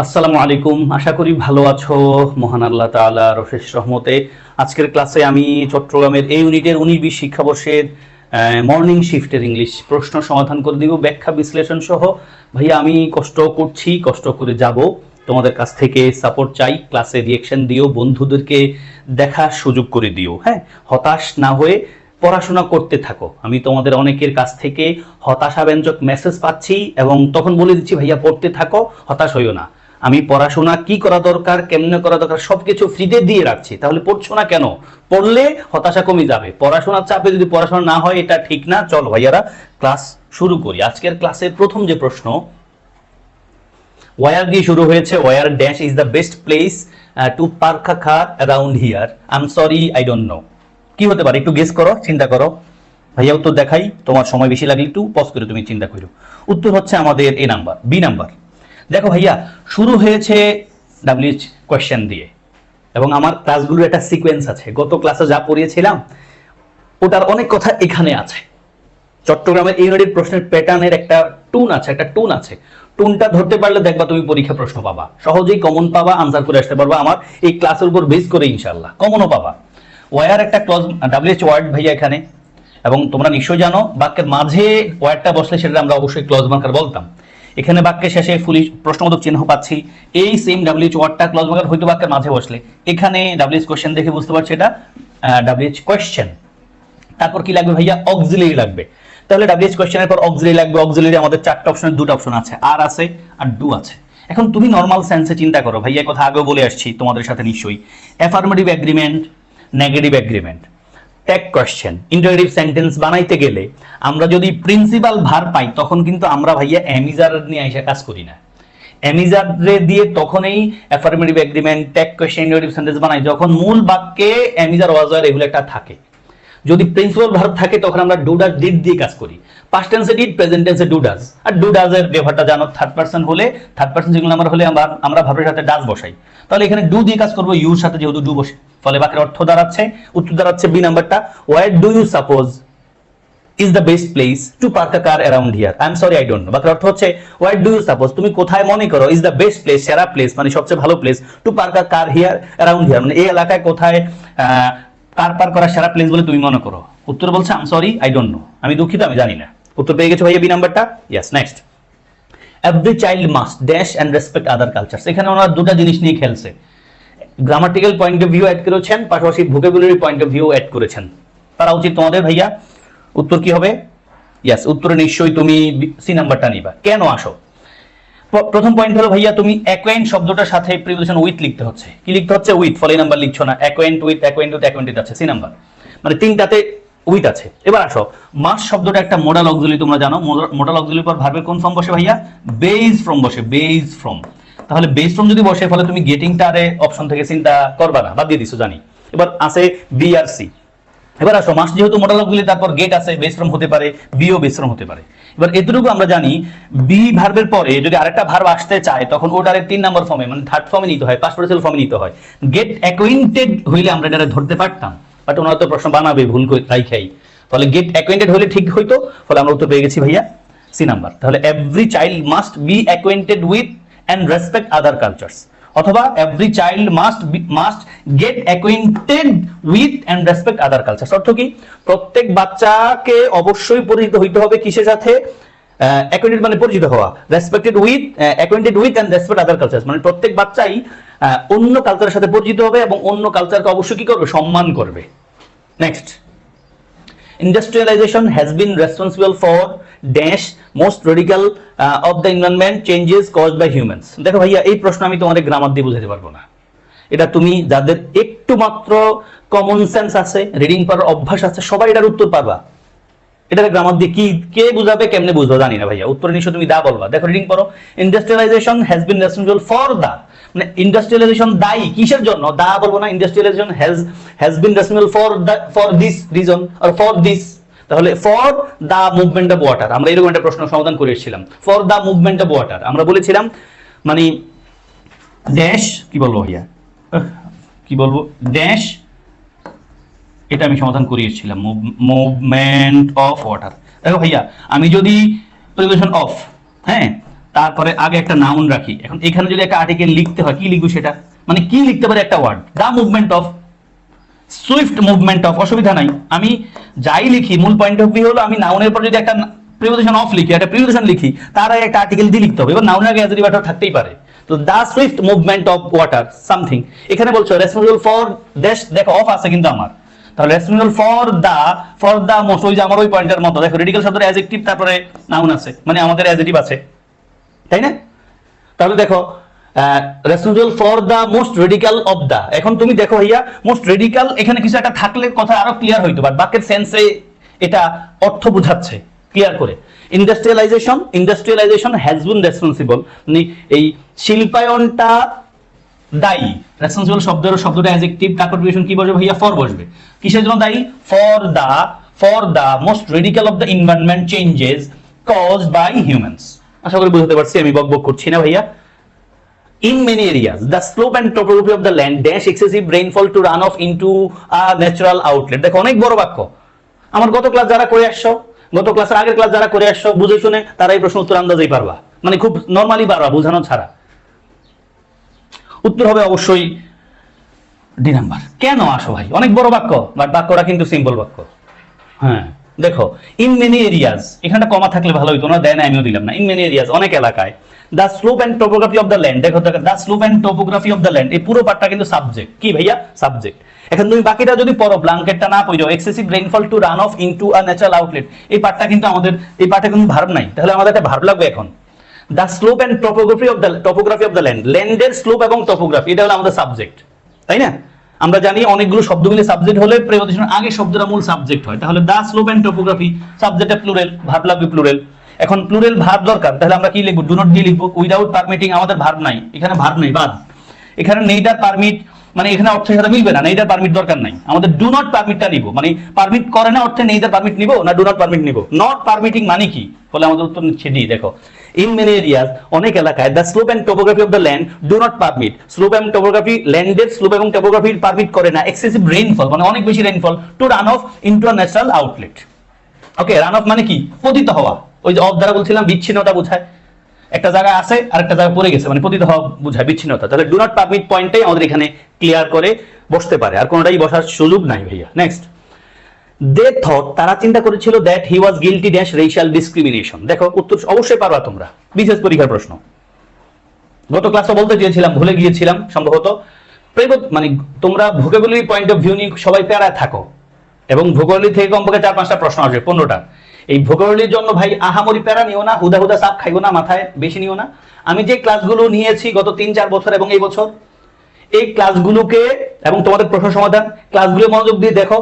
আসসালামু আলাইকুম। আশা করি ভালো আছো। মহান আল্লাহ তাআলা রশেষ রহমতে। আজকের ক্লাসে আমি চট্টগ্রামের এই ইউনিটের উনিশ বিশ শিক্ষাবর্ষের মর্নিং শিফটের ইংলিশ প্রশ্ন সমাধান করে দিব, ব্যাখ্যা বিশ্লেষণ সহ। ভাইয়া, আমি কষ্ট করছি, কষ্ট করে যাব। তোমাদের কাছ থেকে সাপোর্ট চাই ক্লাসে রিয়েকশন দিও, বন্ধুদেরকে দেখার সুযোগ করে দিও হ্যাঁ? হতাশ না হয়ে পড়াশোনা করতে থাকো। আমি তোমাদের অনেকের কাছ থেকে হতাশাব্যঞ্জক মেসেজ পাচ্ছি এবং তখন বলে দিচ্ছি, ভাইয়া, পড়তে থাকো, হতাশ হইও না। আমি পড়াশোনা কি করা দরকার, কেমনে করা দরকার, সবকিছু ফ্রিতে দিয়ে রাখছি। তাহলে পড়ছো না কেন? পড়লে হতাশা কমে যাবে। পড়াশোনার চাপে যদি পড়াশোনা না হয়, এটা ঠিক না। চল ভাইয়ারা, ক্লাস শুরু করি। আজকের ক্লাসের প্রথম যে প্রশ্ন ওয়ার দিয়ে শুরু হয়েছে। Where dash is the best place to park car around here I am sorry I don't know কি হতে পারে? একটু গেস করো, চিন্তা করো। ভাইয়া উত্তর দেখাই। তোমার সময় বেশি লাগলে একটু পজ করে তুমি চিন্তা করো উত্তর হচ্ছে আমাদের এ নাম্বার বি নাম্বার দেখো ভাইয়া, শুরু হয়েছে ডাব্লিউএইচ কোয়েশ্চেন দিয়ে। এবং আমার ক্লাসগুলোর একটা সিকোয়েন্স আছে। গত ক্লাসে যা পড়িয়েছিলাম, ওটার অনেক কথা এখানে আছে। চট্টগ্রামের ইউনিটের প্রশ্নের প্যাটার্নের একটা টুন আছে, একটা টুন আছে। টুনটা ধরতে পারলে দেখবা তুমি পরীক্ষা প্রশ্ন পাবা। সহজেই কমন পাবা আনসার করে আসতে পারবা। আমার এই ক্লাসের উপর বেস করে ইনশাল্লাহ কমনও পাবা। ওয়ার একটা ক্লজ ডাব্লিউএইচ ওয়ার্ড ভাইয়া এখানে। এবং তোমরা নিশ্চয়ই জানো, বাক্যের মাঝে ওয়ার্ডটা বসলে সেটা আমরা অবশ্যই ক্লজ মার্কার বলতাম। এখানে বাক্যের শেষে ফুলি প্রশ্নবোধক চিহ্ন পাচ্ছি। এই সেম ডাব্লিউএইচ ওয়ার্ডটা ক্লজ মার্কার হয়তো বাক্যের মাঝে বসলে। এখানে ডাব্লিউএইচ কোয়েশ্চেন দেখে বুঝতে পারছি এটা ডাব্লিউএইচ কোয়েশ্চেন তারপর কি লাগবে ভাইয়া? অক্সিলারি লাগবে। তাহলে ডাব্লিউএইচ কোয়েশ্চেনের পর অক্সিলারি লাগবে। অক্সিলারি আমাদের চারটা অপশনের দুটো অপশন আছে। আর আছে আর ডু আছে। এখন তুমি নর্মাল সেন্সে চিন্তা করো। ভাইয়া কথা আগেও বলে আসছি তোমাদের সাথে নিশ্চয়ই। Affirmative agreement negative agreement tag question interrogative sentence বানাইতে গেলে আমরা যদি প্রিন্সিপাল ভার পাই, তখন কিন্তু আমরা ভাইয়া অ্যামিজার নিয়ে এসে কাজ করি না। অ্যামিজারে দিয়ে তখনই affirmative agreement tag question interrogative sentence বানাই। যখন মূল বাক্যে অ্যামিজার ওয়াজার এগুলো একটা থাকে। যদি প্রিন্সিপাল ভার্ব থাকে, তখন আমরা ডু ডাজ ডিড দিয়ে কাজ করি। পাস্ট টেন্সে ডিড প্রেজেন্ট টেন্সে ডু ডাজ আর ডু ডাজ এর ব্যবহারটা জানো থার্ড পার্সন হলে থার্ড পার্সন সিঙ্গুলার নাম্বার হলে আমরা আমরা ভার্বের সাথে ডাজ বসাই। তাহলে এখানে ডু দিয়ে কাজ করব ইউর সাথে যেহেতু ডু বসে। ফলে বাক্যের অর্থ দাঁড়াচ্ছে, উত্তর দাঁড়াচ্ছে বি নাম্বারটা where do you suppose is the best place to park a car around here I am sorry I don't know বাক্যের অর্থ হচ্ছে ওয়ার ডু ইউ সাপোজ তুমি কোথায় মনে করো ইজ দ্য বেস্ট প্লেস সেরা প্লেস মানে সবচেয়ে ভালো place to park a car here around here মানে এই এলাকায় কোথায় কার পার করা সেরা প্লেস বলে তুমি মনে করো। উত্তর বলছে I am sorry I don't know আমি দুঃখিত, আমি জানি না। উত্তর পেয়ে গেছো ভাইয়া বি নাম্বারটা yes next every child must dash and respect other cultures এখানে ওনারা দুটা জিনিস নিয়ে খেলছে। Grammatical point of view add করেছেন, পাশাপাশি vocabulary point of view add করেছেন। তারা উচিত তোমাদের ভাইয়া। উত্তর কি হবে? ইয়াস উত্তরে নিশ্চয়ই তুমি সি নাম্বারটা নিবা। কেন আসো? প্রথম পয়েন্ট হলো, ভাইয়া, তুমি অ্যাকোয়েন্ট শব্দটার সাথে প্রিপোজিশন উইথ লিখতে হচ্ছে। কি লিখতে হচ্ছে? উইথ ফলে নাম্বার লিখছো না। অ্যাকোয়েন্ট উইথ অ্যাকোয়েন্ট উইথ অ্যাকোয়েন্ট আছে সি নাম্বার মানে তিনটাতে উইথ আছে। এবার আসো। মাস শব্দটা একটা মোডাল অক্সিলি তোমরা জানো। মোডাল অক্সিলির পর ভার্বের কোন ফর্ম বসে, ভাইয়া? বেজ ফ্রম বসে। বেজ ফ্রম তাহলে বেজ ফ্রম যদি বসে, ফলে তুমি গেটিংটারে অপশন থেকে চিন্তা করবা না। বাদ দিয়ে দিছো, জানি। এবার আছে বি আর সি এবার আসো, মাস যেহেতু মোডাল অফগুলি তারপর গেট আছে বেস ফ্রম হতে পারে, বিও বেস ফ্রম হতে পারে। এবার এতটুকু আমরা জানি বি ভার্বের পরে যদি আরেকটা ভার্ব আসতে চায়, তখন ওটারে তিন নম্বর ফর্মে মানে থার্ড ফর্মে নিতে হয় পাঁচ পার্সেল ফর্মে নিতে হয়। গেট অ্যাকোয়েন্টেড হইলে আমরা এটা ধরতে পারতাম বাট ওনারা তো প্রশ্ন বানাবে, ভুল করে তাই খাই ফলে গেট অ্যাকোয়েন্টেড হলে ঠিক হইতো, ফলে আমরা উত্তর পেয়ে গেছি ভাইয়া সি নাম্বার তাহলে every child must be acquainted with and respect other cultures অথবা every child must must get acquainted with and respect other culture অর্থ কি? প্রত্যেক বাচ্চাকে অবশ্যই পরিচিত হইতে হবে কিসের সাথে? অ্যাকোয়েন্টেড মানে পরিচিত হওয়া। Respected with acquainted with and respect other culture মানে প্রত্যেক বাচ্চাই অন্য কালচারের সাথে পরিচিত হবে এবং অন্য কালচারকে অবশ্যই কি করবে? সম্মান করবে। Next industrialization has been responsible for dash most radical uh, the environment changes caused by humans. দেখো ভাইয়া এই প্রশ্ন আমি তোমাদের গ্রামার দিয়ে বুঝাতে পারব না। এটা তুমি যাদের একটু মাত্র কমন সেন্স আছে রিডিং পড়ার অভ্যাস আছে সবাই এটার উত্তর পাবা এটাকে গ্রামার দিয়ে কি কে বুঝাবে কেমনে বুঝব জানি না ভাইয়া। উত্তর নিশ্চয় তুমি দা বলবা। দেখো রিডিং করো industrialization has been responsible for the মানে ইন্ডাস্ট্রিয়ালাইজেশন দায়ী কিসের জন্য? দা বলব না industrialization has has been responsible for the for this reason R for this তাহলে for the movement of water আমরা এরকম একটা প্রশ্ন সমাধান করে এসেছিলাম। For the movement of water আমরা বলেছিলাম মানে ড্যাশ কি বলব ভাইয়া? কি বলব? ড্যাশ এটা আমি সমাধান করিয়েছিলাম মুভমেন্ট অফ ওয়াটার দেখো ভাইয়া, আমি যদি প্রিপোজিশন অফ হ্যাঁ তারপরে আগে একটা নাউন রাখি। এখন এখানে যদি একটা আর্টিকেল লিখতে হয়, কি লিখব সেটা? মানে কি লিখতে পারে একটা word the movement of swift movement of অসুবিধা নাই। আমি যাই লিখি, মূল পয়েন্ট অফ ভিউ হলো আমি নাউনের পর যদি একটা প্রিপোজিশন অফ লিখি, একটা প্রিপোজিশন লিখি, তার আগে একটা আর্টিকেল দিয়ে লিখতে হবে। এবার নাউনের আগে অ্যাজ রিভার্টার থাকতেই পারে। তো the swift movement of water something এখানে বলছো রেসপন্সিবল ফর দেশ, দেখো অফ আছে কিন্তু আমার। তাহলে responsible for the for the most ওই যে আমার ওই পয়েন্টের মতো। দেখো রেডিক্যাল শব্দের অ্যাজেক্টিভ তারপরে নাউন আছে। মানে আমাদের অ্যাজেটিভ আছে। তাই না? তাহলে দেখো responsible for the most radical of the এখন তুমি দেখো ভাইয়া মোস্ট রেডিক্যাল এখানে কিছু একটা থাকলে কথা আরও ক্লিয়ার হইতো বাট বাক্যের সেন্সে এটা অর্থ বোঝাচ্ছে ক্লিয়ার করে। Industrialisation industrialisation has been responsible এই শিল্পায়নটা দায়ী। রেসপন্সিবল শব্দের শব্দটা অ্যাজেক্টিভ তারপর প্রিপোজিশন কি বসবে ভাইয়া? ফর বসবে। কিসের জন্য দায়ী? For the for the most radical of the environment changes caused by humans আশা করি বুঝতে পারছি, আমি বক বক করছি না ভাইয়া। In many areas, the slope and topography of the land dash excessive rainfall to run off into a natural outlet. দেখো অনেক বড় বাক্য। আমার গত ক্লাস যারা করে আসছো গত ক্লাসের আগের ক্লাস যারা করে আসছো বুঝে শুনে তারা এই প্রশ্ন উত্তর আন্দাজেই পারবা। মানে খুব নর্মালি পারবা বোঝানো ছাড়া। উত্তর হবে অবশ্যই ডি নাম্বার কেন আসো ভাই? অনেক বড় বাক্য বাট বাক্যটা কিন্তু সিম্পল বাক্য। হ্যাঁ দেখো ইন মেনি এরিয়াজ এখানটা কমা থাকলে ভালো হইতো না দেয় না আমিও দিলাম না। ইন মেনি এরিয়াজ অনেক এলাকায় the slope and topography of the land দেখো the slope and topography of the land এই পুরো পার্টটা কিন্তু সাবজেক্ট কি ভাইয়া? সাবজেক্ট এখন তুমি বাকিটা যদি পড়ো ব্ল্যাঙ্কেটটা না পড়ো excessive rainfall to run off into a natural outlet এই পার্টটা কিন্তু আমাদের, এই পার্টে কিন্তু ভার্ব নাই। তাহলে আমাদের একটা ভার্ব লাগবে এখন। The slope and topography of the topography of the land ল্যান্ডের slope এবং টোপোগ্রাফি এটা হলো আমাদের সাবজেক্ট তাই না? আমরা জানি অনেকগুলো শব্দগুলি সাবজেক্ট হলে প্রেপোজিশন আগে শব্দটা মূল সাবজেক্ট হয়। তাহলে দা স্লোপ এন্ড টোপোগ্রাফি সাবজেক্টে প্লুরাল ভার্ব লাগবে প্লুরাল এখন প্লুরাল ভার্ব দরকার, তাহলে আমরা কি লিখব? ডু নট দিয়ে লিখব উইদাউট পারমিটিং আমাদের ভার্ব নাই, এখানে ভার্ব নেই, বাদ। এখানে নেইটার পারমিট মানে এখানে অর্থের সাথে মিলবে না নেইটার পারমিট দরকার নাই। আমাদের ডু নট পারমিটটা নিব মানে পারমিট করে না অর্থে নেইটার পারমিট নিব না ডু নট পারমিট নিব। নট পারমিটিং মানে কি? বলে আমাদের উত্তর নিচ্ছে ডি দেখো। ইন মেনি এরিয়াস অনেক এলাকায় the slope and topography of the land do not permit slope and topography ল্যান্ডের slope এবং টোপোগ্রাফি পারমিট করে না এক্সেসিভ রেইনফল মানে অনেক বেশি rainfall to run off into a natural outlet okay run off মানে কি? পতিত হওয়া। ওই যে অফ দ্বারা বলছিলাম, বিচ্ছিন্নতা বোঝায়। একটা জায়গায় আছে আর একটা জায়গায় পড়ে গেছে মানে পতিত হওয়া বোঝায় বিচ্ছিন্নতা। তাহলে ডু নট পারমিট পয়েন্টটাই আমাদের এখানে ক্লিয়ার করে বসতে পারে। আর কোনোটাই বসার সুযোগ নাই ভাইয়া। নেক্সট দে থট তারা চিন্তা করেছিল that he was guilty dash racial discrimination দেখো, উত্তর অবশ্যই পারবা তোমরা। বিশেষ পরীক্ষার প্রশ্ন। গত ক্লাসটা বলতে চেয়েছিলাম, ভুলে গিয়েছিলাম সম্ভবত। মানে তোমরা ভোকাবুলারি পয়েন্ট অফ ভিউ নিয়ে সবাই প্যারায় থাকো। এবং ভূগোলি থেকে কমপক্ষে চার পাঁচটা প্রশ্ন আসবে, পনেরোটা। এই ভূগোলের জন্য, ভাই, আহামরি প্যারা নিও না, হুদা হুদা চাপ খাইও না, মাথায় বেশি নিও না। আমি যে ক্লাসগুলো নিয়েছি গত তিন চার বছর এবং এই বছর, এই ক্লাসগুলোকে এবং তোমাদের প্রশ্ন সমাধান ক্লাসগুলো মনোযোগ দিয়ে দেখো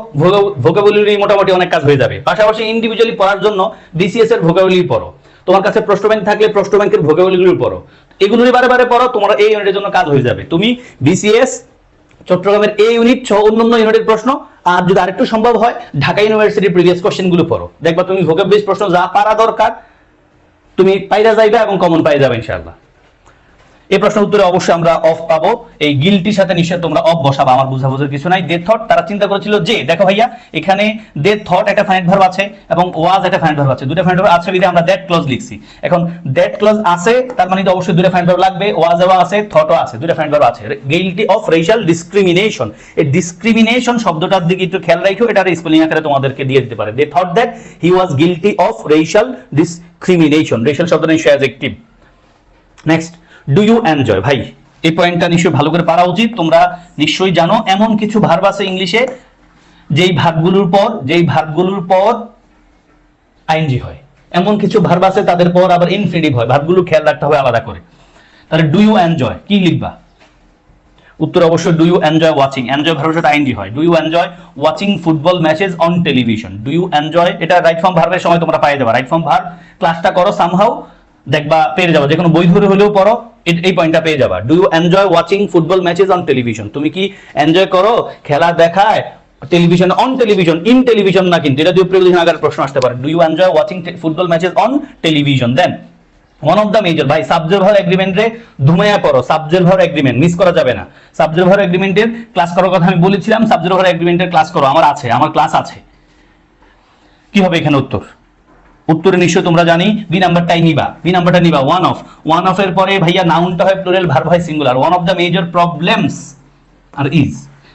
ভোকাবুলারি মোটামুটি অনেক কাজ হয়ে যাবে। পাশাপাশি ইন্ডিভিজুয়ালি পড়ার জন্য বিসিএস এর ভোকাবুলারি পড়ো। তোমার কাছে প্রশ্ন ব্যাংক থাকলে প্রশ্ন ব্যাংকের ভোকাবুলারি পড়ো। এগুলোরই বারে বারে পড়ো, তোমার এই ইউনিটের জন্য কাজ হয়ে যাবে। তুমি বিসিএস চট্টগ্রামের এই ইউনিট সহ অন্যান্য ইউনিটের প্রশ্ন। আর যদি আরেকটু সম্ভব হয়, ঢাকা ইউনিভার্সিটির প্রিভিয়াস কোশ্চেনগুলো পড়ো। দেখবা তুমি ভোকাব বেস প্রশ্ন যা পারা দরকার, তুমি পাইরা যাইবা এবং কমন পাই যাবে ইনশাআল্লাহ। এই প্রশ্নের উত্তরে অবশ্যই আমরা অফ পাবো। এই গিলটির সাথে নিশ্চয় তোমরা অফ বসাবা, আমার বুঝাবুঝির কিছু নাই। দে থট তারা চিন্তা করেছিল যে, দেখো ভাইয়া, এখানে দে থট একটা ফাইনাইট ভার্ব আছে এবং ওয়াজ একটা ফাইনাইট ভার্ব আছে। দুটো ফাইনাইট ভার্ব আছে বিধে আমরা দ্যাট ক্লজ লিখছি। এখন দ্যাট ক্লজ আছে, তার মানে তো অবশ্যই দুটো ফাইনাইট ভার্ব লাগবে। ওয়াজও আছে থটও আছে, দুটো ফাইনাইট ভার্ব আছে। গিলটি অফ রেশিয়াল ডিসক্রিমিনেশন এই ডিসক্রিমিনেশন শব্দটার দিকে একটু খেয়াল রাখো এটার স্পেলিং আকারে তোমাদেরকে দিয়ে দিতে পারে। They thought that he was guilty of racial discrimination racial শব্দটা নিশ্চয়ই adjective next do you enjoy ভাই, এই পয়েন্টটা নিশ্চয়ই ভালো করে পারা উচিত। তোমরা নিশ্চয়ই জানো, এমন কিছু ভার্ব আছে ইংলিশে, যেই ভার্বগুলোর পর, যেই ভার্বগুলোর পর আইনজি হয়। এমন কিছু ভার্ব আছে, তাদের পর আবার ইনফিনিটিভ হয়। ভার্বগুলো খেয়াল রাখতে হবে আলাদা করে। তাহলে ডু ইউ এনজয় কি লিখবা? উত্তর অবশ্যই do you enjoy watching enjoy ভার্বের সাথে আইনজি হয়। Do you enjoy watching football matches on television do you enjoy এটা রাইট ফর্ম ভার্বের সময় তোমরা পাই যাবে রাইট ফর্ম ভার্ব ক্লাসটা করো সামহাউ দেখবা পেয়ে যাবা যে কোনো বই ধরে হলেও পড়ো, এই পয়েন্টটা পেয়ে যাবা। Do you enjoy watching football matches on television তুমি কি এনজয় করো? খেলা দেখায় television on television in television না কিন্তু, এটা দিয়ে প্রিভিলেশন আগার প্রশ্ন আসতে পারে। Do you enjoy watching football matches on television then one of the major ভাই সাবজেক্ট এগ্রিমেন্টে ধুমাইয়া করো সাবজেক্ট এগ্রিমেন্ট মিস করা যাবে না। সাবজেক্ট এগ্রিমেন্টের ক্লাস করার কথা আমি বলেছিলাম সাবজেক্ট এগ্রিমেন্টের ক্লাস করো, আমার আছে, আমার ক্লাস আছে। কি হবে এখানে উত্তর? উত্তরে নিশ্চয় তোমরা জানি বি নাম্বারটাই নিবা। বি নাম্বারটা নিবা ওয়ান অফ ওয়ান অফ এর পরে ভাইয়া নাউনটা হয় প্লুরাল ভার্ব হয় singular one of the major problems R is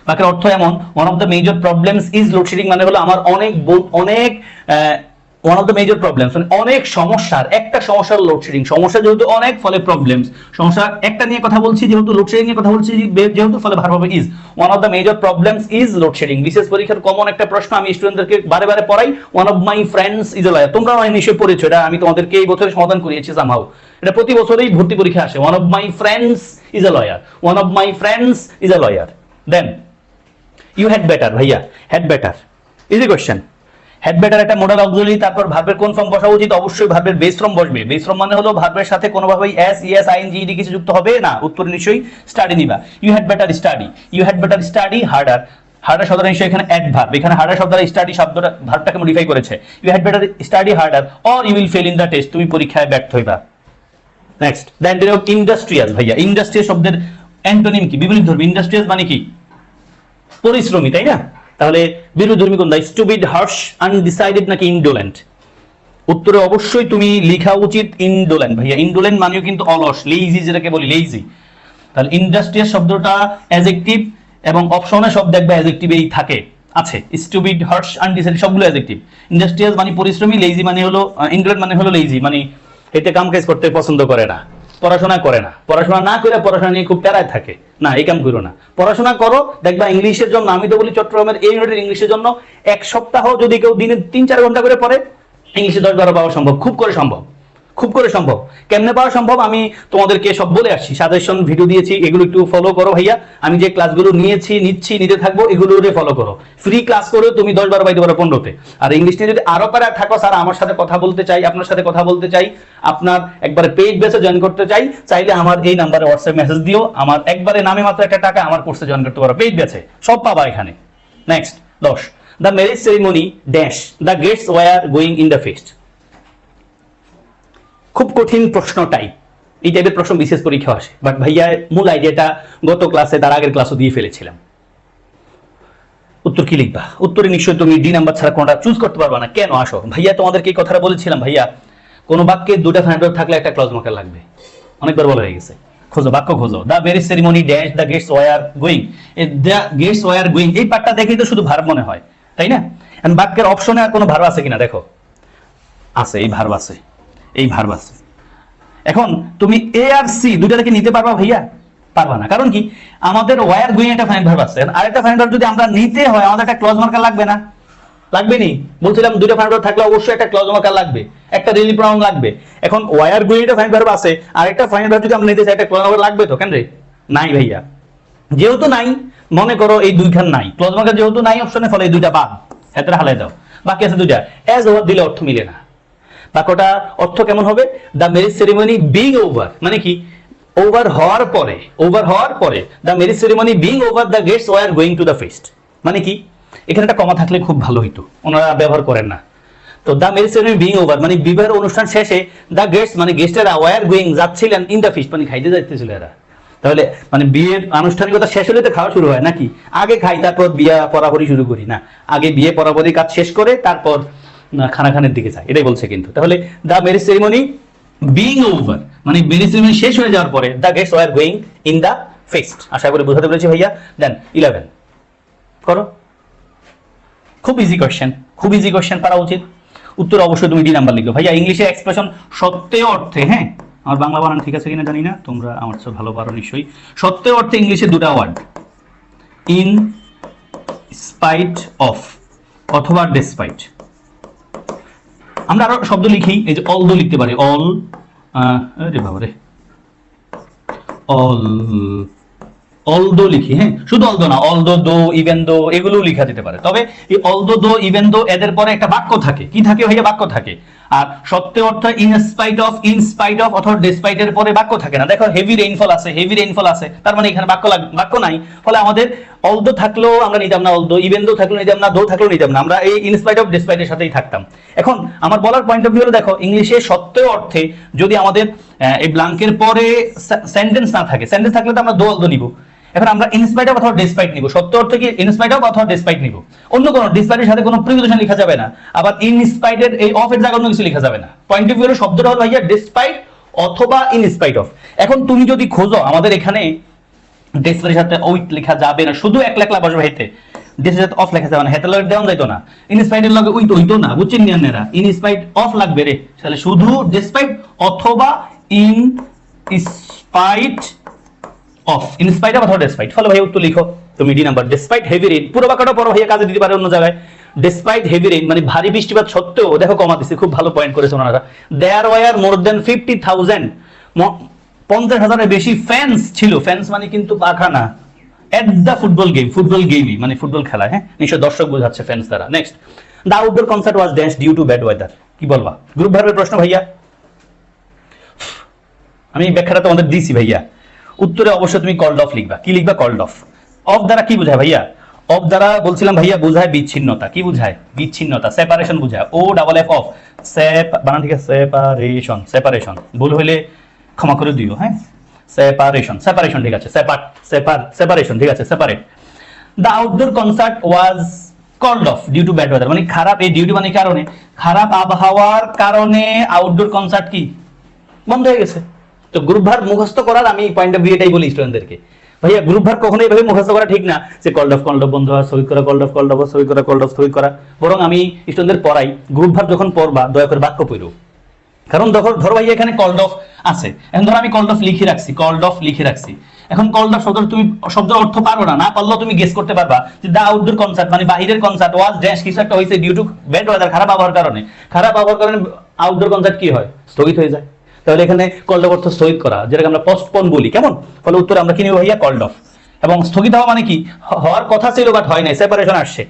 বাকের অর্থ এমন one of the major problems is load shedding মানে হলো আমার অনেক অনেক one of the major problems মানে অনেক সমস্যার, একটা সমস্যার লোডশেডিং সমস্যা যেহেতু অনেক, ফলে প্রবলেমস সমস্যা একটা নিয়ে কথা বলছি, যেহেতু লোডশেডিং নিয়ে কথা বলছি যেহেতু ফলে verb is one of the major problems is load shedding বিশেষ পরীক্ষার কমন একটা প্রশ্ন আমি স্টুডেন্টদেরকে বারে বারে পড়াই one of my friends is liar তোমরা নিশ্চয়ই পড়েছো, এটা আমি তোমাদেরকে এই বছরে সমাধান করিয়েছি সামহাউ এটা প্রতি বছরেই ভর্তি পরীক্ষা আসে। One of my friends is a lawyer one of my friends is a lawyer then you had better ভাইয়া had better easy question had better একটা মোডাল অক্সিলারি তারপর ভার্বের কোন ফর্ম বসা উচিত? অবশ্যই ভার্বের বেস ফর্ম বসবে। বেস ফর্ম মানে হলো ভার্বের সাথে কোনোভাবেই এস ইএস আইন জি কিছু যুক্ত হবে? না, উত্তর নিশ্চয়ই স্টাডি নিবা। You had better study you had better study harder harder শব্দটা নিশ্চয়ই এখানে অ্যাড ভার্ব এখানে হার্ডার শব্দটা স্টাডি শব্দটা ভার্বটাকে মডিফাই করেছে। You had better study harder or you will fail in the test তুমি পরীক্ষায় ব্যর্থ হইবা। Next the antonym of industrial ভাইয়া। ইন্ডাস্ট্রিয়াল শব্দের অ্যান্টোনিম কি? বিপরীত ধর্মী। ইন্ডাস্ট্রিয়াল মানে কি? পরিশ্রমী, তাই না? তাহলে বিরোধী ধর্মী কোনটা স্টুপিড হার্শ আনডিসাইডেড নাকি ইন্ডোলেন্ট উত্তরে অবশ্যই তুমি লেখা উচিত ইন্ডোলেন্ট ভাইয়া। ইন্ডোলেন্ট মানেও কিন্তু অলস লেইজি যেটাকে বলি লেইজি তাহলে ইন্ডাস্ট্রিয়াল শব্দটা অ্যাজেক্টিভ এবং অপশনে সব দেখবে অ্যাজেক্টিভেই থাকে, আছে। স্টুপিড হার্শ আনডিসাইডেড সবগুলো অ্যাজেক্টিভ ইন্ডাস্ট্রিয়াল মানে পরিশ্রমী লেইজি মানে হলো ইন্ডোলেন্ট মানে হলো লেইজি মানে এটা কাম কাজ করতে পছন্দ করে না, পড়াশোনা করে না। পড়াশোনা না করে পড়াশোনা নিয়ে খুব প্যারায় থাকে। না, এই কাম করো না। পড়াশোনা করো, দেখবা ইংলিশের জন্য, আমি তো বলি চট্টগ্রামের এই ইউনিটের ইংলিশের জন্য, এক সপ্তাহ যদি কেউ দিনে তিন চার ঘণ্টা করে পড়ে, ইংলিশে দশ বারো পাওয়া সম্ভব, খুব করে সম্ভব। খুব করে সম্ভব। কেমনে পাওয়া সম্ভব? আমি তোমাদেরকে সব বলে আসছি। সাজেশন ভিডিও দিয়েছি, এগুলো একটু ফলো করো ভাইয়া। আমি যে ক্লাসগুলো নিয়েছি, নিচ্ছি, নিতে থাকব এগুলো ফলো করো। ফ্রি ক্লাস করে তুমি দশ বারো পাইতে পারো পনেরোতে। আর ইংলিশ নিয়ে যদি আরও পারা থাকো স্যার আমার সাথে কথা বলতে চাই, আপনার সাথে কথা বলতে চাই, আপনার একবারে পেজ বেসে জয়েন করতে চাই, চাইলে আমার এই নাম্বারে হোয়াটসঅ্যাপ মেসেজ দিও। আমার একবারে নামে মাত্র একটা টাকা আমার কোর্সে জয়েন করতে পারো। পেজ বেসে সব পাবা এখানে। নেক্সট দশ। The marriage ceremony dash the guests were going in the feast খুব কঠিন প্রশ্ন টাইপ এই টাইপের প্রশ্ন বিশেষ পরীক্ষা আসে। বাট ভাইয়া, মূল আইডিয়াটা গত ক্লাসে তার আগের ক্লাসও দিয়ে ফেলেছিলাম। উত্তর কি লিখবা? উত্তরে নিশ্চয়ই তুমি ডি নাম্বার ছাড়া কোনটা চুজ করতে পারবা না। কেন? আসো। ভাইয়া, তোমাদেরকে এই কথাটা বলেছিলাম, ভাইয়া, কোন বাক্যে দুটা ফাইন্ডার থাকলে একটা ক্লজ মার্কার লাগবে। অনেকবার বলা হয়ে গেছে। খোঁজো, বাক্য খোঁজো। The very ceremony dash the guests were going the guests were going এই পার্টটা দেখেই তো শুধু ভার্ব মনে হয়, তাই না? বাক্যের অপশনে আর কোনো ভার্ব আছে কিনা? দেখো। আছে, এই ভার্ব আছে। এই ভার্ব আছে। এখন তুমি এ আর সি দুইটা থেকে নিতে পারবা ভাইয়া? পারবা না। কারণ কি? আমাদের ওয়ার গোয়িং একটা ফাইন ভার্ব আছে। আরেকটা ফাইন ভার্ব যদি আমরা নিতে হয়, আমাদের একটা ক্লজ মার্কার লাগবে না? লাগবে নি? বলছিলাম দুইটা ফাইন ভার্ব থাকলে অবশ্যই একটা ক্লজ মার্কার লাগবে। একটা রিলি প্রনাউন লাগবে। এখন ওয়ার গোয়িং একটা ফাইন ভার্ব আছে। আরেকটা ফাইন ভার্ব যদি আমরা নিতে চাই, একটা ক্লজ মার্কার লাগবে তো? কেন রে? নাই ভাইয়া। যেহেতু নাই, মনে করো এই দুইখান নাই। ক্লজ মার্কার যেহেতু নাই অপশনে ফলে এই দুইটা বাদ। হাতের হালাই দাও বাকি আছে দুইটা। এজ ওভার দিলে অর্থ মিলে না। বাক্যটা অর্থ কেমন হবে? The marriage ceremony being over মানে কি? ওভার হওয়ার পরে ওভার হওয়ার পরে the marriage ceremony being over the guests were going to the feast মানে কি? এখানে একটা কমা থাকলে খুব ভালো হইতো। ওনারা ব্যবহার করেন না। তো the marriage ceremony being over মানে বিবাহের অনুষ্ঠান শেষে দ্য গেটস মানে গেস্টেরা ওয়ার গোয়িং যাচ্ছিলেন ইন দ্য ফিস্ট মানে খাইতে যাইতেছিল এরা। তাহলে মানে বিয়ের আনুষ্ঠানিকতা শেষ হলে তো খাওয়া শুরু হয়, নাকি? আগে খাই, তারপর বিয়া পরাপরি শুরু করি, না। আগে বিয়ে পরাপরি কাজ শেষ করে, তারপর খানাখানের দিকে যায়। এটাই বলছে কিন্তু। তাহলে the marriage ceremony being over মানে ম্যারেজ সেরিমনি শেষ হয়ে যাওয়ার পরে the guest were going in the feast আশা করি বোঝাতে পেরেছি ভাইয়া। দেন ইলেভেন করো। খুব ইজি কোয়েশ্চেন খুব ইজি কোয়েশ্চেন পারা উচিত। উত্তর অবশ্যই তুমি ডি নাম্বার লিখো। ভাইয়া ইংলিশে এক্সপ্রেশন সত্যি অর্থে হ্যাঁ? আমার বাংলা বানান ঠিক আছে কিনা জানি না। তোমরা আমার চেয়ে ভালো পারো নিশ্চয়ই। সত্যি অর্থে ইংলিশে দুটা ওয়ার্ড ইন স্পাইট অফ অথবা ডেসপাইট আমরা আরও শব্দ লিখি, এই যে অল দো লিখতে পারি, অল রে বাবা রে অল দো লিখি হ্যাঁ? শুধু অল দো না, অল দো দো, ইভেন দো, এগুলোও লিখা যেতে পারে। তবে এই অল দো দো, ইভেন দো, এদের পরে একটা বাক্য থাকে। কি থাকে ভাইয়া? বাক্য থাকে। আর সত্যি অর্থ in spite of in spite of অথবা ডেসপাইট এর পরে বাক্য থাকে না। দেখো হেভি রেইনফল আছে হেভি রেইনফল আছে। তার মানে এখানে বাক্য লাগ- বাক্য নাই। ফলে আমাদের অল দো থাকলেও আমরা নিতাম না অল দো ইভেন দো থাকলেও নিতাম না দো থাকলেও নিতাম না। আমরা এই ইন স্পাইট অফ ডেসপাইট এর সাথেই থাকতাম। এখন আমার বলার পয়েন্ট অফ ভিউ হলো, দেখো ইংলিশে সত্য অর্থে যদি আমাদের এই ব্লাঙ্কের পরে সেন্টেন্স না থাকে সেন্টেন্স থাকলে তো আমরা দো অল দো নিব। এখন আমরা ইনস্পাইট অফ অথবা ডিসপাইট নিব। সত্য অর্থ কি? ইনস্পাইট অফ অথবা ডিসপাইট নিব। অন্য কোনো ডিসপাইটের সাথে কোনো প্রিপোজিশন লেখা যাবে না। আবার ইনস্পাইটের এই অফ এর জায়গায় অন্য কিছু লেখা যাবে না। পয়েন্ট অফ ভিউ শব্দটা হলো ভাইয়া ডিসপাইট অথবা ইনস্পাইট অফ এখন তুমি যদি খোঁজো, আমাদের এখানে ডেসপাইটের সাথে উইথ লেখা যাবে না। শুধু এক লেখলা বসবে হেতে। ডেসের সাথে অফ লেখা যাবে না। হেতে লগে দেওয়া যাইতো না। ইনস্পাইটের লগে উইথ হইতো না। বুঝছেন নিয়ানেরা ইনস্পাইট অফ লাগবে রে। তাহলে শুধু ডিসপাইট অথবা in spite of in spite অথবা ডেসপাইট ফলো ভাই উত্তর লিখো। তুমি D number despite heavy rain পুরো বাক্যটা পড়ো ভাইয়া কাজে দিতে পারে অন্য জায়গায়। ডেসপাইট হেভি রেইন মানে ভারী বৃষ্টিপাত সত্ত্বেও, দেখো কমা দিছে, খুব ভালো পয়েন্ট করেছে ওনারা। There were more than fifty thousand পঞ্চাশ হাজারের বেশি ফ্যান্স ছিল। ফ্যান্স মানে কিন্তু পাখা না। At the football game football গেমই মানে ফুটবল খেলা হ্যাঁ? নিশ্চয় দর্শক বোঝাচ্ছে ফ্যান্স দ্বারা। Next the outdoor concert was dance due to bad weather কি বলবা? গ্রুপ ভার্বের প্রশ্ন, ভাইয়া? আমি ব্যাখ্যাটা তোমাদের দিছি, ভাইয়া। উত্তরে অবশ্যই তুমি কল্ড অফ লিখবা। কি লিখবা কল্ড অফ অফ দ্বারা কি বোঝায় ভাইয়া? অফ দ্বারা বলছিলাম ভাইয়া বোঝায় বিচ্ছিন্নতা। কি বোঝায়? বিচ্ছিন্নতা। সেপারেশন বোঝায়। O double F of sep বানান আছে। সেপারেশন সেপারেশন ভুল হইলে ক্ষমা করে দিও হ্যাঁ? সেপারেশন সেপারেশন ঠিক আছে। সেপার সেপার সেপারেশন ঠিক আছে। Separate the outdoor concert was called off due to bad weather মানে খারাপ, এই ডিউটি মানে কারণে? খারাপ আবহাওয়ার কারণে আউটডোর কনসার্ট কি? বন্ধ হয়ে গেছে। তো গ্রুপ ভার মুখস্থ করার আমি পয়েন্ট অফ ভিউ এটাই বলি স্টুডেন্টদেরকে ভাইয়া গ্রুপ ভার কখনো এইভাবে মুখস্থ করা ঠিক না যে কল্ড অফ কল্ড অফ বন্ধ হওয়া সই করা কল্ড অফ কল্ড অফ সই করা কল্ড অফ সই করা। বরং আমি স্টুডেন্টদের পড়াই গ্রুপ ভার যখন পড়বা, দয়া করে বাক্য পড়ো। কারণ ধরো ধরো ভাই এখানে কল্ড অফ আছে। এখন ধরো আমি কল্ড অফ লিখে রাখছি কল্ড অফ লিখে রাখছি। এখন কল্ড অফ শব্দ তুমি শব্দ অর্থ পারো না না পারলেও তুমি গেস করতে পারবা যে দা আউটডোর কনসার্ট মানে বাহিরের কনসার্ট ওয়াজ ড্যাশ কিছু একটা হয়েছে ডিউ টু ব্যাড ওয়েদার খারাপ আবহাওয়ার কারণে। খারাপ আবহাওয়ার কারণে আউটডোর কনসার্ট কি হয়? স্থগিত হয়ে যায়। তাহলে এখানে কল্ড অফ অর্থ স্থগিত করা। যেটাকে আমরা পোস্টপোন বলি। কেমন? ফলে উত্তরে আমরা কি নেব ভাইয়া? কল্ড অফ এবং স্থগিত হওয়া মানে কি? হওয়ার কথা ছিল বাট হয় নাই। সেপারেশন আসছে।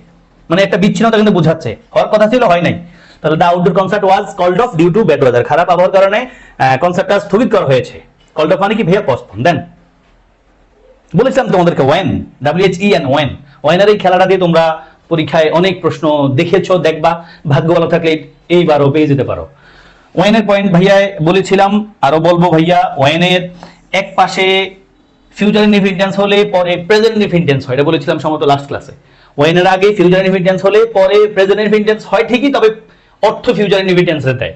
মানে একটা বিচ্ছিন্নতা কিন্তু বোঝাচ্ছে। হওয়ার কথা ছিল, হয় নাই। তাহলে the outdoor concert was called off due to bad weather খারাপ আবহাওয়ার কারণে কনসার্টটা স্থগিত করা হয়েছে। কল্ড অফ মানে কি ভাইয়া? পোস্টপোন দেন বলেছিলাম তোমাদেরকে when WH E N when ওয়েনের এই খেলাটা দিয়ে তোমরা পরীক্ষায় অনেক প্রশ্ন দেখেছ, দেখবা। ভাগ্য ভালো থাকলে এইবারও পেয়ে যেতে পারো। ওয়েনের পয়েন্ট ভাইয়া বলেছিলাম, আরও বলব ভাইয়া ওয়েনের এক পাশে ফিউচার ইনফিডেন্স হলে পরে প্রেজেন্ট ইনফিডেন্স হয়, এটা বলেছিলাম সম্ভবত লাস্ট ক্লাসে ওয়েনের আগে ফিউচার ইনফিডেন্স হলে পরে প্রেজেন্ট ইনফিডেন্স হয় ঠিকই, তবে অর্থ ফিউচার ইনফিডেন্স দেয়।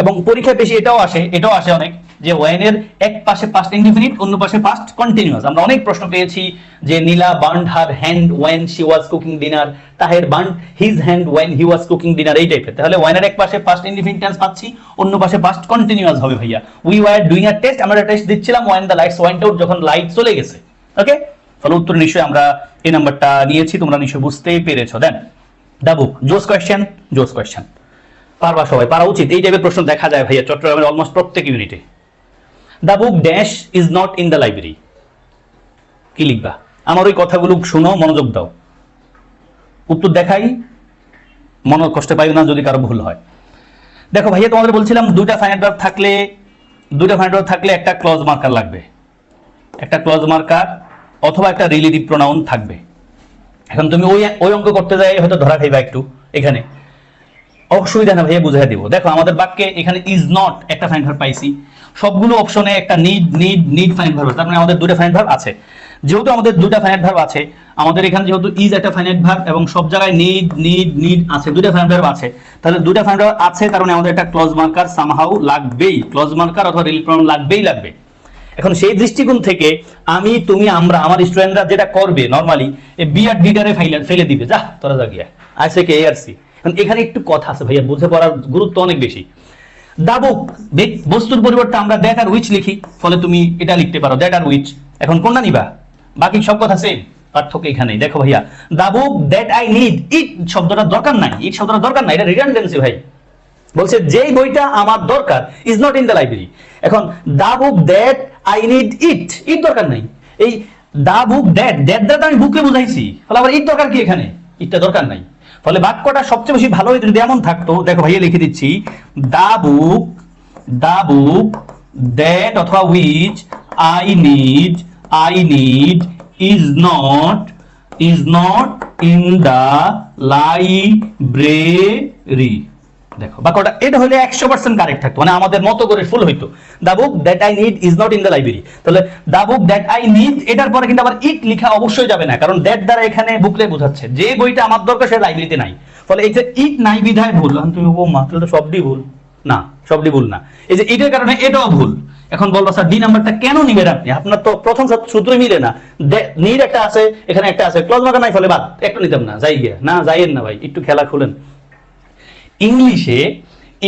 এবং পরীক্ষায় বেশি এটাও আসে এটাও আসে অনেক। যে ওয়েনের এক পাশে পাস্ট ইনডিফিনিট অন্য পাশে পাস্ট কন্টিনিউয়াস আমরা অনেক প্রশ্ন পেয়েছি যে Nila burn her hand when she was cooking dinner Taher burn his hand when he was cooking dinner এই টাইপের তাহলে ওয়েনের এক পাশে পাস্ট ইনডিফিনিট টেন্স পাচ্ছি, অন্য পাশে পাস্ট কন্টিনিউয়াস হবে ভাইয়া। We were doing a test আমরা টেস্ট দিচ্ছিলাম when the lights went out যখন লাইট চলে গেছে। ওকে ফলে উত্তর নিশ্চয়ই আমরা এই নাম্বারটা নিয়েছি, তোমরা নিশ্চয়ই বুঝতেই পেরেছ। দেন ডাবু জোস কোয়েশ্চেন জোস কোয়েশ্চেন পারবা সবাই, পারা উচিত। এই টাইপের প্রশ্ন দেখা যায় ভাইয়া, চট্টগ্রামের অলমোস্ট প্রত্যেক ইউনিটে the book dash is not in the library কি লিখবা? আমার ওই কথাগুলো শুনো, মনোযোগ দাও। উত্তর দেখাই মন কষ্ট পাইও না যদি কারও ভুল হয়। দেখো ভাইয়া, তোমাদের বলছিলাম দুইটা ফাইনাল থাকলে, দুইটা ফাইনাল থাকলে একটা ক্লজ মার্কার লাগবে। একটা ক্লজ মার্কার অথবা একটা রিলেটিভ প্রোনাউন থাকবে। এখন তুমি ওই ওই অঙ্ক করতে যাই হয়তো ধরা খাইবা একটু, এখানে। অসুবিধা না ভাইয়া, বুঝাই দিব। দেখো, আমাদের বাক্যে এখানে ইজ নট একটা ফাইন ভার্ব পাইছি। সবগুলো অপশনে একটা need need need fine verb তার মানে আমাদের দুটো ফাইন ভার্ব আছে। যেহেতু আমাদের দুটো ফাইনাইট ভার্ব আছে, আমাদের এখানে যেহেতু ইজ একটা ফাইনাইট ভার্ব এবং সব জায়গায় নিড নিড নিড আছে, দুটো ফাইনাইট ভার্ব আছে, তাহলে দুটো ফাইনাইট ভার্ব আছে কারণে আমাদের একটা ক্লজ মার্কার সামহাউ লাগবেই। ক্লজ মার্কার অথবা রিল প্রনাউন লাগবেই লাগবে। এখন সেই দৃষ্টিকোণ থেকে আমি, তুমি, আমরা, আমার স্টুডেন্টরা যেটা করবে নরমালি বি আর ডিটারে ফাইলে ফেলে দিবে। যা তোরা যা গিয়া। আইসে কে আর সি এখানে একটু কথা আছে ভাইয়া, বুঝে পড়ার গুরুত্ব অনেক বেশি। দাবুক বস্তুর পরিবর্তে আমরা দ্যাট আর উইচ লিখি, ফলে তুমি এটা লিখতে পারো দ্যাট আর উইচ এখন কোনটা নিবা? বাকি সব কথা সেম পার্থক্য এখানে দেখো ভাইয়া, the book that I need it শব্দটা দরকার নাই ইট শব্দটা দরকার নাই, এটা রিডান্ডেন্সি ভাই। বলছে, যেই বইটা আমার দরকার is not in the library এখন the book that I need it it দরকার নাই। এই the book that that that আমি বুকে বুঝাইছি, ফলে আবার ইট দরকার কি এখানে? ইটটা দরকার নাই। ফলে বাক্যটা সবচেয়ে বেশি ভালো যদি এমন থাকতো, দেখো ভাইয়া লিখে দিচ্ছি the book the book that অথবা which I need I need is not is not in the library দেখো বাক্যটা এটা হলে একশো পার্সেন্ট কারেক্ট থাকতো মানে আমাদের মতো করে ফুল হইতো। The book that I need is not in the library তাহলে the book that I need এটার পরে কিন্তু আবার ইট লেখা অবশ্যই যাবে না, কারণ দ্যাট দ্বারা এখানে বুকলে বোঝাচ্ছে, যে বইটা আমার দরকার সে লাইব্রেরিতে নাই। ফলে এই যে ইট নাই বিধায় ভুল তুমি ও মা তাহলে তো সবটি ভুল। না, সবটি ভুল না। এই যে ইটের কারণে এটাও ভুল। এখন বলব, স্যার ডি নাম্বারটা কেন নিবেন আপনি? আপনার তো প্রথম সূত্রই মিলে না। নিড একটা আছে, এখানে একটা আছে ক্লজ মার্কার নাই, ফলে বাদ। একটু নিতাম না, যাই গিয়া। না, যাইয়েন না ভাই, একটু খেলা খুলেন। ইংলিশে,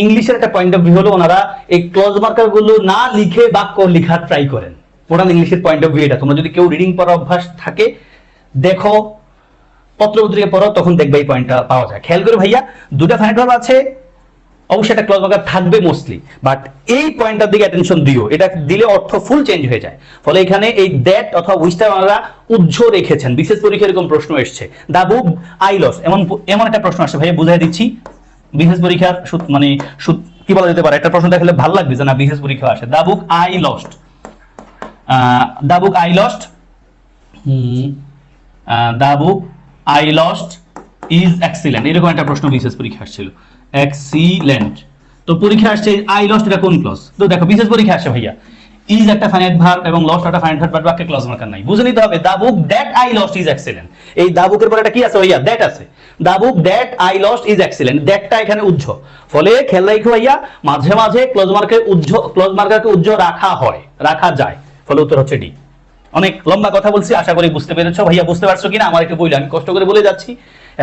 ইংলিশের একটা পয়েন্ট অফ ভিউ হলো ওনারা এই ক্লজ মার্কারগুলো না লিখে বাক্য লেখার ট্রাই করেন। মডার্ন ইংলিশের পয়েন্ট অফ ভিউ এটা। তোমরা যদি কেউ রিডিং পড়ার অভ্যাস থাকে, দেখো পত্র পত্রিকা পড়ো, তখন দেখবে এই পয়েন্টটা পাওয়া যায়। খেয়াল করে ভাইয়া দুটা ফাইনাইট ভার্ব আছে, অবশ্যই একটা ক্লজ মার্কার থাকবে মোস্টলি বাট এই পয়েন্টটার দিকে অ্যাটেনশন দিও। এটা দিলে অর্থ ফুল চেঞ্জ হয়ে যায়। ফলে এখানে এই দ্যাট অথবা উইচটা ওনারা উজ্জ রেখেছেন। বিশেষ পরীক্ষায় এরকম প্রশ্ন এসছে। দা বুক আই লস এমন এমন একটা প্রশ্ন আসছে ভাইয়া, বুঝাই দিচ্ছি। বিশেষ পরীক্ষার মানে কি বলা যেতে পারে? একটা প্রশ্ন দেখলে ভালো লাগবে যে না, বিশেষ পরীক্ষা আসে। The book I lost. The book I lost the book I lost is excellent. এরকম একটা প্রশ্ন বিশেষ পরীক্ষা আসছিল। এক্সিলেন্ট। তো পরীক্ষা আসছে আই লস্ট এটা কোন ক্লজ? তো দেখো, বিশেষ পরীক্ষা আসে ভাইয়া। ইজ একটা ফাইনাইট ভার্ব এবং লস্ট একটা ফাইনাইট ভার্ব বাক্যে ক্লজ মার্কার নাই। বুঝে নিতে হবে দ্যাট আই লস্ট ইজ এই দা পরে একটা কি আছে? ভাইয়া দ্যাট আছে। That I lost is excellent দ্যাটটা এখানে উজ্জ ফলে খেয়াল রাখো ভাইয়া মাঝে মাঝে ক্লজ মার্কের উজ্জ ক্লজ মার্কারকে উজ্জ রাখা হয়, রাখা যায়। ফলে উত্তর হচ্ছে ডি অনেক লম্বা কথা বলছি, আশা করি বুঝতে পেরেছ। ভাইয়া, বুঝতে পারছ কিনা? আমার একটু বইলে আমি কষ্ট করে বলে যাচ্ছি।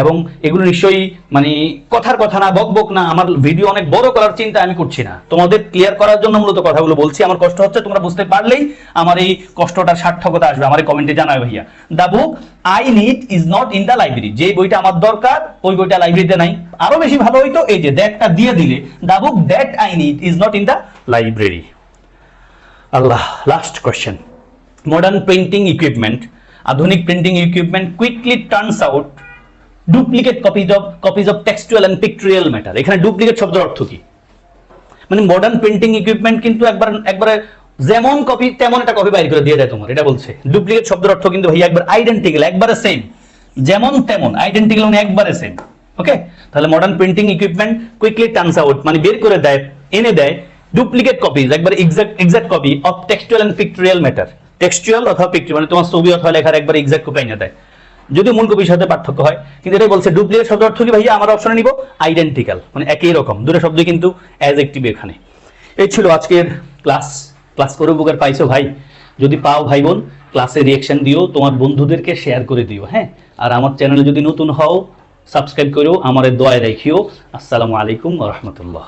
এবং এগুলো নিশ্চয়ই মানে কথার কথা না বক বক না, আমার ভিডিও অনেক বড় করার চিন্তা আমি করছি না। তোমাদের ক্লিয়ার করার জন্য মূলত কথাগুলো বলছি। আমার কষ্ট হচ্ছে, তোমরা বুঝতে পারলেই আমার এই কষ্টটার সার্থকতা আসবে। আমার কমেন্টে জানাবে ভাইয়া। The book I need is not in the library যে বইটা আমার দরকার, ওই বইটা লাইব্রেরিতে নাই। আরও বেশি ভালো হইতো, এই যে দ্যাটটা দিয়ে দিলে। The book that I need is not in the library Allah last question modern printing equipment, আধুনিক printing equipment quickly turns out duplicate copies of copies of textual and pictorial matter এখানে ডুপ্লিকেট শব্দের অর্থ কি? মানে modern printing equipment কিন্তু একবার, একবারে যেমন কপি তেমন একটা কপি বাইর করে দিয়ে দেয় তোমার, এটা বলছে। ডুপ্লিকেট শব্দের অর্থ কিন্তু ভাই একবার আইডেন্টিক্যাল একবারে সেম যেমন তেমন আইডেন্টিক্যাল মানে একবারে সেম ওকে? তাহলে modern printing equipment quickly turns out মানে বের করে দেয়, এনে দেয় ডুপ্লিকেট কপিজ একবার exact exact copy of textual and pictorial matter textual অথবা পিকচার মানে তোমার ছবি অথবা লেখার একবার এক্সাক্ট কপি এনে দেয়। যদিও মূল কপির সাথে পার্থক্য হয়, কিন্তু এটাই বলছে ডুপ্লিকেট শব্দ অর্থ কি ভাইয়া? আমার অপশনে নিব আইডেন্টিক্যাল মানে একই রকম। দুটো শব্দ কিন্তু অ্যাজ অ্যাজেক্টিভ এখানে। এই ছিল আজকের ক্লাস ক্লাস করে উপকার পাইছো ভাই। যদি পাও ভাই বোন ক্লাসে রিয়েকশন দিও, তোমার বন্ধুদেরকে শেয়ার করে দিও হ্যাঁ? আর আমার চ্যানেলে যদি নতুন হও সাবস্ক্রাইব করো আমার দোয়ায় রেখিও। আসসালামু আলাইকুম রহমতুল্লাহ।